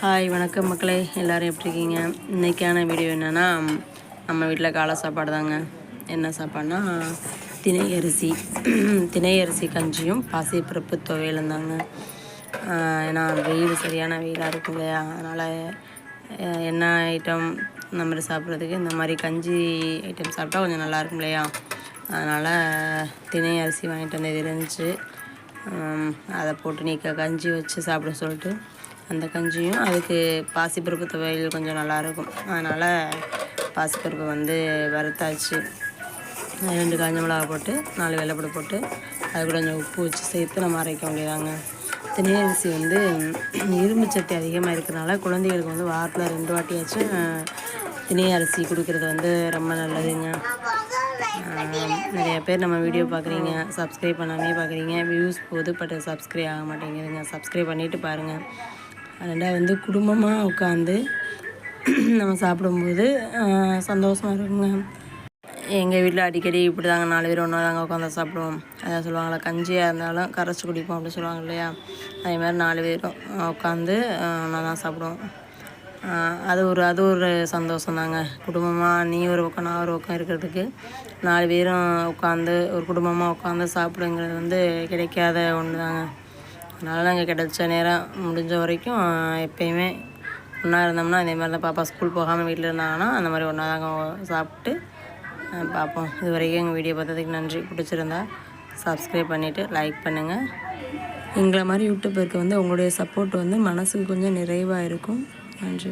Hi வணக்கம் மக்களே. எல்லோரும் எப்படி இருக்கீங்க? இன்றைக்கான வீடியோ என்னென்னா நம்ம வீட்டில் காலை சாப்பாடு தாங்க. என்ன சாப்பாடுனா திணை அரிசி. திணை அரிசி கஞ்சியும் பாசிப்பருப்பு துவையலும் தாங்க. ஏன்னா வெயில் சரியான வெயிலாக இருக்கும் இல்லையா? அதனால் என்ன ஐட்டம் இந்த மாதிரி சாப்பிட்றதுக்கு இந்த மாதிரி கஞ்சி ஐட்டம் சாப்பிட்டா கொஞ்சம் நல்லா இருக்கும் இல்லையா? அதனால் திணை அரிசி வாங்கிட்டு வந்து இருந்துச்சு. அதை போட்டு நீக்க கஞ்சி வச்சு சாப்பிட சொல்லிட்டு அந்த கஞ்சியும் அதுக்கு பாசிப்பருப்பு துவையல் கொஞ்சம் நல்லாயிருக்கும். அதனால் பாசிப்பருப்பு வந்து வறுத்தாச்சு. ரெண்டு காஞ்ச மிளகா போட்டு நாலு வெள்ளைப்பூடு போட்டு அது கூட கொஞ்சம் உப்பு வச்சு சேர்த்து நம்ம அரைக்க வேண்டியதாங்க. திணை அரிசி வந்து இரும்பு சத்து அதிகமாக இருக்கிறனால குழந்தைகளுக்கு வந்து வாரத்தில் ரெண்டு வாட்டியாச்சும் தினையரிசி அரிசி கொடுக்கறது வந்து ரொம்ப நல்லதுங்க. நிறையா நிறைய பேர் நம்ம வீடியோ பார்க்குறீங்க சப்ஸ்கிரைப் பண்ணாமே பார்க்குறீங்க வியூஸ் போகுது பட் சப்ஸ்கிரைப் ஆக மாட்டேங்குதுங்க. சப்ஸ்கிரைப் பண்ணிவிட்டு பாருங்கள் ரெண்டாவது வந்து குடும்பமாக உட்காந்து நம்ம சாப்பிடும்போது சந்தோஷமாக இருக்குங்க. எங்கள் வீட்டில் அடிக்கடி இப்படி தாங்க நாலு பேர் ஒன்றா தாங்க உட்காந்து சாப்பிடுவோம். அதான் சொல்லுவாங்களா கஞ்சியாக இருந்தாலும் கரைச்சி குடிப்போம் அப்படி சொல்லுவாங்க இல்லையா? அதே மாதிரி நாலு பேரும் உட்காந்து ஒன்றா தான் சாப்பிடுவோம். அது ஒரு அது ஒரு சந்தோஷம் தாங்க குடும்பமாக நீ ஒரு பக்கம் நான் ஒரு பக்கம் இருக்கிறதுக்கு நாலு பேரும் உட்காந்து ஒரு குடும்பமாக உட்காந்து சாப்பிடுங்கிறது வந்து கிடைக்காத ஒன்று தாங்க அதனால் நாங்கள் கிடச்ச நேரம் முடிஞ்ச வரைக்கும் எப்பயுமே ஒன்றா இருந்தோம்னா அதே மாதிரி தான் பாப்பா ஸ்கூல் போகாமல் வீட்டில் இருந்தாங்கன்னா அந்த மாதிரி ஒன்றா தாங்க சாப்பிட்டு பார்ப்போம் இது வரைக்கும் எங்கள் வீடியோ பார்த்ததுக்கு நன்றி. பிடிச்சிருந்தா சப்ஸ்கிரைப் பண்ணிவிட்டு லைக் பண்ணுங்கள் எங்களை மாதிரி யூடியூபருக்கு வந்து உங்களுடைய சப்போர்ட் வந்து மனசுக்கு கொஞ்சம் நிறைவாக இருக்கும். நன்றி.